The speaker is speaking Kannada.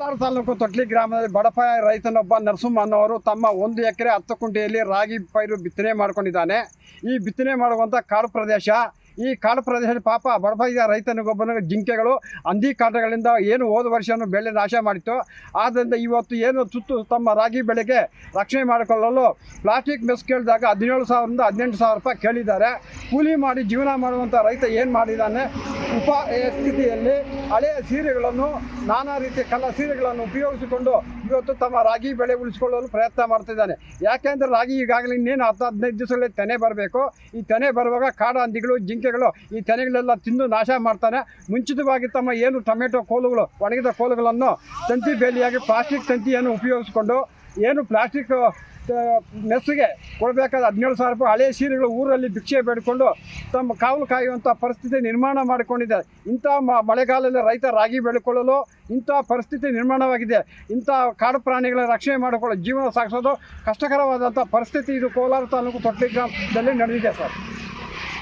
ಕೋಲಾರ ತಾಲೂಕು ತೊಟ್ಲಿ ಗ್ರಾಮದಲ್ಲಿ ಬಡಪ ರೈತನೊಬ್ಬ ನರಸಿಂಹ ಅನ್ನೋರು ತಮ್ಮ ಒಂದು ಎಕರೆ ಹತ್ತು ಕುಂಟೆಯಲ್ಲಿ ರಾಗಿ ಪೈರು ಬಿತ್ತನೆ ಮಾಡ್ಕೊಂಡಿದ್ದಾನೆ. ಈ ಬಿತ್ತನೆ ಮಾಡುವಂಥ ಕಾಡು ಪ್ರದೇಶ ಈ ಕಾಡು ಪ್ರದೇಶದಲ್ಲಿ ಪಾಪ ಬಡಪಾಯ ರೈತನಿಗೊಬ್ಬನಿಗೆ ಜಿಂಕೆಗಳು, ಹಂದಿ ಕಾಟಗಳಿಂದ ಏನು ಹೋದ ವರ್ಷವೂ ಬೆಳೆ ನಾಶ ಮಾಡಿತ್ತು. ಆದ್ದರಿಂದ ಇವತ್ತು ಏನು ತುತ್ತು ತಮ್ಮ ರಾಗಿ ಬೆಳೆಗೆ ರಕ್ಷಣೆ ಮಾಡಿಕೊಳ್ಳಲು ಪ್ಲಾಸ್ಟಿಕ್ ಮೆಸ್ ಕೇಳಿದಾಗ ಹದಿನೇಳು ಸಾವಿರದಿಂದ ಹದಿನೆಂಟು ಸಾವಿರ ರೂಪಾಯಿ ಕೇಳಿದ್ದಾರೆ. ಕೂಲಿ ಮಾಡಿ ಜೀವನ ಮಾಡುವಂಥ ರೈತ ಏನು ಮಾಡಿದ್ದಾನೆ ಉಪ ಸ್ಥಿತಿಯಲ್ಲಿ ಹಳೆಯ ಸೀರೆಗಳನ್ನು, ನಾನಾ ರೀತಿಯ ಕಲಾ ಸೀರೆಗಳನ್ನು ಉಪಯೋಗಿಸಿಕೊಂಡು ಇವತ್ತು ತಮ್ಮ ರಾಗಿ ಬೆಳೆ ಉಳಿಸ್ಕೊಳ್ಳಲು ಪ್ರಯತ್ನ ಮಾಡ್ತಿದ್ದಾನೆ. ಯಾಕೆಂದರೆ ರಾಗಿ ಈಗಾಗಲೇ ಇನ್ನೇನು ಹತ್ತು ಹದಿನೈದು ದಿವಸಗಳಲ್ಲಿ ತೆನೆ ಬರಬೇಕು. ಈ ತೆನೆ ಬರುವಾಗ ಕಾಡು ಹಂದಿಗಳು, ಜಿಂಕೆಗಳು ಈ ತೆನೆಗಳೆಲ್ಲ ತಿಂದು ನಾಶ ಮಾಡ್ತಾನೆ. ಮುಂಚಿತವಾಗಿ ತಮ್ಮ ಏನು ಟೊಮೆಟೊ ಕೋಲುಗಳು, ಒಣಗಿದ ಕೋಲುಗಳನ್ನು ತಂತಿ ಬೇಲಿಯಾಗಿ ಪ್ಲಾಸ್ಟಿಕ್ ತಂತಿಯನ್ನು ಉಪಯೋಗಿಸಿಕೊಂಡು ಏನು ಪ್ಲಾಸ್ಟಿಕ್ ಮೆಸ್ಸಿಗೆ ಕೊಡಬೇಕಾದ ಹದಿನೇಳು ಸಾವಿರ ರೂಪಾಯಿ ಹಳೆಯ ಸೀರೆಗಳು ಊರಲ್ಲಿ ಭಿಕ್ಷೆ ಬೇಡಿಕೊಂಡು ತಮ್ಮ ಕಾವಲು ಕಾಯುವಂಥ ಪರಿಸ್ಥಿತಿ ನಿರ್ಮಾಣ ಮಾಡಿಕೊಂಡಿದೆ. ಇಂಥ ಮಳೆಗಾಲದಲ್ಲಿ ರೈತ ರಾಗಿ ಬೆಳೆಕೊಳ್ಳಲು ಇಂಥ ಪರಿಸ್ಥಿತಿ ನಿರ್ಮಾಣವಾಗಿದೆ. ಇಂಥ ಕಾಡು ಪ್ರಾಣಿಗಳ ರಕ್ಷಣೆ ಮಾಡಿಕೊಳ್ಳೋ ಜೀವನ ಸಾಗಿಸೋದು ಕಷ್ಟಕರವಾದಂಥ ಪರಿಸ್ಥಿತಿ ಇದು ಕೋಲಾರ ತಾಲೂಕು ತೊಟ್ಟಿ ಗ್ರಾಮದಲ್ಲಿ ನಡೆದಿದೆ ಸರ್.